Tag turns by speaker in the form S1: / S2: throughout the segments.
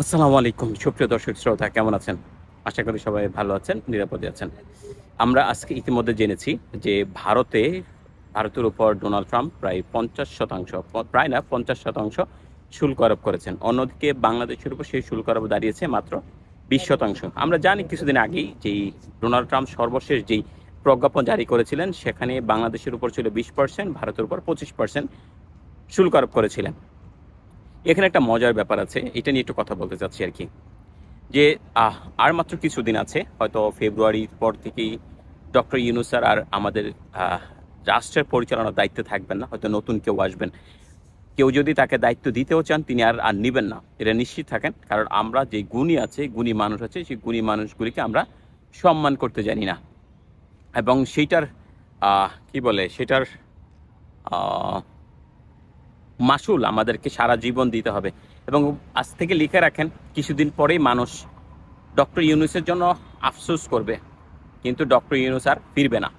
S1: আসসালামু আলাইকুম, সুপ্রিয় দর্শক শ্রোতা, কেমন আছেন? আশা করি সবাই ভালো আছেন, নিরাপদে আছেন। আমরা আজকে ইতিমধ্যে জেনেছি যে ভারতে, ভারতের উপর ডোনাল্ড ট্রাম্প প্রায় পঞ্চাশ শতাংশ, প্রায় না, পঞ্চাশ শতাংশ শুল্ক আরোপ করেছেন। অন্যদিকে বাংলাদেশের উপর সেই শুল্ক আরোপ দাঁড়িয়েছে মাত্র বিশ শতাংশ। আমরা জানি কিছুদিন আগেই যেই ডোনাল্ড ট্রাম্প সর্বশেষ যেই প্রজ্ঞাপন জারি করেছিলেন, সেখানে বাংলাদেশের উপর ছিল বিশ পার্সেন্ট, ভারতের উপর পঁচিশ পার্সেন্ট শুল্ক আরোপ করেছিলেন। এখানে একটা মজার ব্যাপার আছে, এটা নিয়ে একটু কথা বলতে চাচ্ছি আর কি। যে আর মাত্র কিছুদিন আছে, হয়তো ফেব্রুয়ারির পর থেকেই ডক্টর ইউনুস স্যার আর আমাদের রাষ্ট্রের পরিচালনার দায়িত্বে থাকবেন না, হয়তো নতুন কেউ আসবেন। কেউ যদি তাকে দায়িত্ব দিতেও চান, তিনি আর আর নেবেন না। এটা নিশ্চিত থাকেন, কারণ আমরা যে গুণী আছে, গুণী মানুষ আছে, সেই গুণী মানুষগুলিকে আমরা সম্মান করতে জানি না। এবং সেইটার কি বলে, সেটার মাসুল আমাদেরকে সারা জীবন দিতে হবে। এবং আজ থেকে লিখে রাখেন, কিছুদিন পরেই মানুষ ডক্টর ইউনুসের জন্য আফসোস করবে, কিন্তু ডক্টর ইউনুস আর ফিরবে না।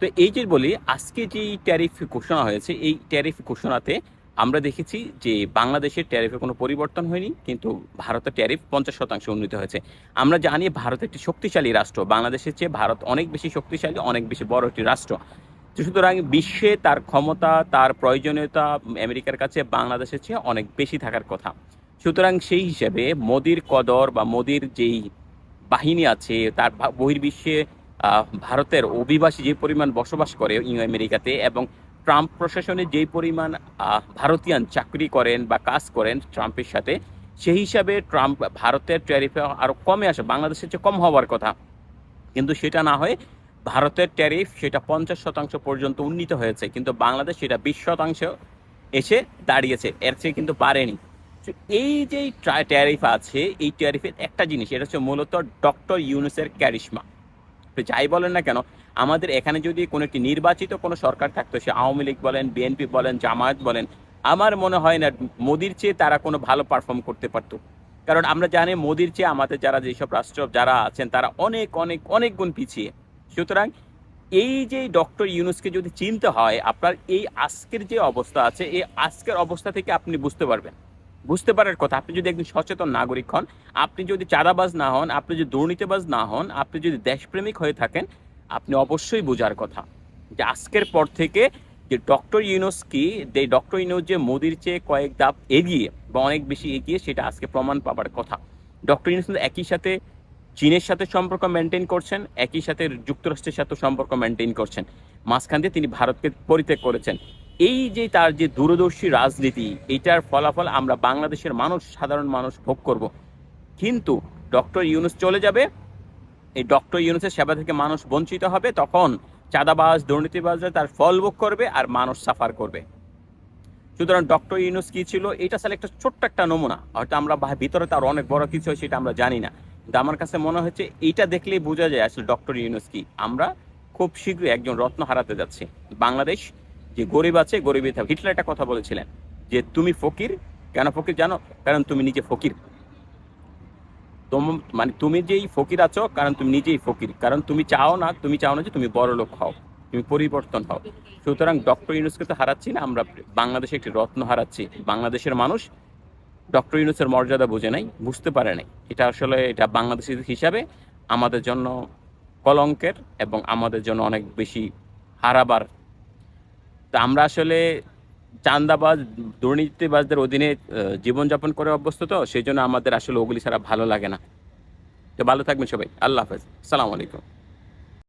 S1: তো এই যে বলি, আজকে যে ট্যারিফ ঘোষণা হয়েছে, এই ট্যারিফ ঘোষণাতে আমরা দেখেছি যে বাংলাদেশের ট্যারিফে কোনো পরিবর্তন হয়নি, কিন্তু ভারতের ট্যারিফ পঞ্চাশ শতাংশ উন্নীত হয়েছে। আমরা জানি ভারত একটি শক্তিশালী রাষ্ট্র, বাংলাদেশের চেয়ে ভারত অনেক বেশি শক্তিশালী, অনেক বেশি বড় একটি রাষ্ট্র। সুতরাং বিশ্বে তার ক্ষমতা, তার প্রয়োজনীয়তা আমেরিকার কাছে বাংলাদেশের চেয়ে অনেক বেশি থাকার কথা। সুতরাং সেই হিসাবে মোদির কদর বা মোদির যেই বাহিনী আছে, তার বহির্বিশ্বে ভারতের অভিবাসী যে পরিমাণ বসবাস করে আমেরিকাতে এবং ট্রাম্প প্রশাসনে যেই পরিমাণ ভারতীয়ান চাকরি করেন বা কাজ করেন ট্রাম্পের সাথে, সেই হিসাবে ট্রাম্প ভারতের ট্যারিফে আরও কমে আসে, বাংলাদেশের চেয়ে কম হওয়ার কথা। কিন্তু সেটা না হয়ে ভারতের ট্যারিফ সেটা পঞ্চাশ শতাংশ পর্যন্ত উন্নীত হয়েছে, কিন্তু বাংলাদেশ সেটা বিশ শতাংশ এসে দাঁড়িয়েছে, এর চেয়ে কিন্তু পারেনি এই যে ট্যারিফ আছে, এই ট্যারিফের একটা জিনিস, এটা হচ্ছে মূলত ডক্টর ইউনুসের ক্যারিশমা যাই বলেন না কেন, আমাদের এখানে যদি কোনো একটি নির্বাচিত কোনো সরকার থাকতো, সে আওয়ামী লীগ বলেন বিএনপি বলেন, জামায়াত বলেন, আমার মনে হয় না মোদির চেয়ে তারা কোনো ভালো পারফর্ম করতে পারতো। কারণ আমরা জানি মোদির চেয়ে আমাদের যারা যেসব রাষ্ট্র যারা আছেন, তারা অনেক অনেক অনেক গুণ পিছিয়ে। সুতরাং এই যে ডক্টর ইউনুসকে যদি চিনতে হয়, আপনার এই আজকের যে অবস্থা আছে, এই আজকের অবস্থা থেকে আপনি বুঝতে পারবেন। বুঝতে পারার কথা, আপনি যদি একজন সচেতন নাগরিক হন, আপনি যদি চাঁদাবাজ না হন, আপনি যদি দুর্নীতিবাজ না হন, আপনি যদি দেশপ্রেমিক হয়ে থাকেন, আপনি অবশ্যই বোঝার কথা যে আজকের পর থেকে যে ডক্টর ইউনুস কি, যে ডক্টর ইউনুস যে মোদির চেয়ে কয়েক ধাপ এগিয়ে বা অনেক বেশি এগিয়ে, সেটা আজকে প্রমাণ পাবার কথা। ডক্টর ইউনুস একই সাথে চীনের সাথে সম্পর্ক মেনটেন করছেন, একই সাথে যুক্তরাষ্ট্রের সাথে সম্পর্ক মেনটেন করছেন। মাঝখান দিয়ে তিনি ভারতকে পরিত্যাগ করেছেন। এই যে তার যে দূরদর্শী রাজনীতি এইটার ফলাফল আমরা বাংলাদেশের মানুষ, সাধারণ মানুষ ভোগ করব। কিন্তু ডক্টর ইউনুস চলে যাবে, এই ডক্টর ইউনুসের সেবা থেকে মানুষ বঞ্চিত হবে, তখন চাঁদাবাজ, দুর্নীতিবাজরা তার ফল ভোগ করবে আর মানুষ সাফার করবে। সুতরাং ডক্টর ইউনুস কি ছিল? এটা আসলে একটা ছোট্ট একটা নমুনা। হয়তো আমরা ভিতরে তার অনেক বড় কিছু হয়, সেটা আমরা জানি না। কিন্তু আমার কাছে মনে হচ্ছে এইটা দেখলেই বোঝা যায় আসলে ডক্টর ইউনুস কি। আমরা খুব শীঘ্রই একজন রত্ন হারাতে যাচ্ছি। বাংলাদেশ যে গরিব আছে গরিবই থাকবে হিটলার একটা কথা বলেছিলেন যে, তুমি ফকির? কেন ফকির? জানো? কারণ তুমি নিজে ফকির। মানে তুমি যেই ফকির আছো, কারণ তুমি নিজেই ফকির। কারণ তুমি চাও না, তুমি চাও না যে তুমি বড় লোক হও, তুমি পরিবর্তন হও। সুতরাং ডক্টর ইউনুসকে তো হারাচ্ছি না, আমরা বাংলাদেশে একটি রত্ন হারাচ্ছি। বাংলাদেশের মানুষ ডক্টর ইউনুসের মর্যাদা বুঝে নাই, বুঝতে পারে নাই। এটা আসলে, এটা বাংলাদেশের হিসাবে আমাদের জন্য কলঙ্কের এবং আমাদের জন্য অনেক বেশি হারাবার। তা আমরা আসলে চান্দাবাজ দুর্নীতিবাজদের অধীনে জীবনযাপন করে অভ্যস্ত তো, সেই জন্য আমাদের আসলে ওগুলি ছাড়া ভালো লাগে না। তো ভালো থাকবেন সবাই। আল্লাহ হাফেজ। সালাম আলাইকুম।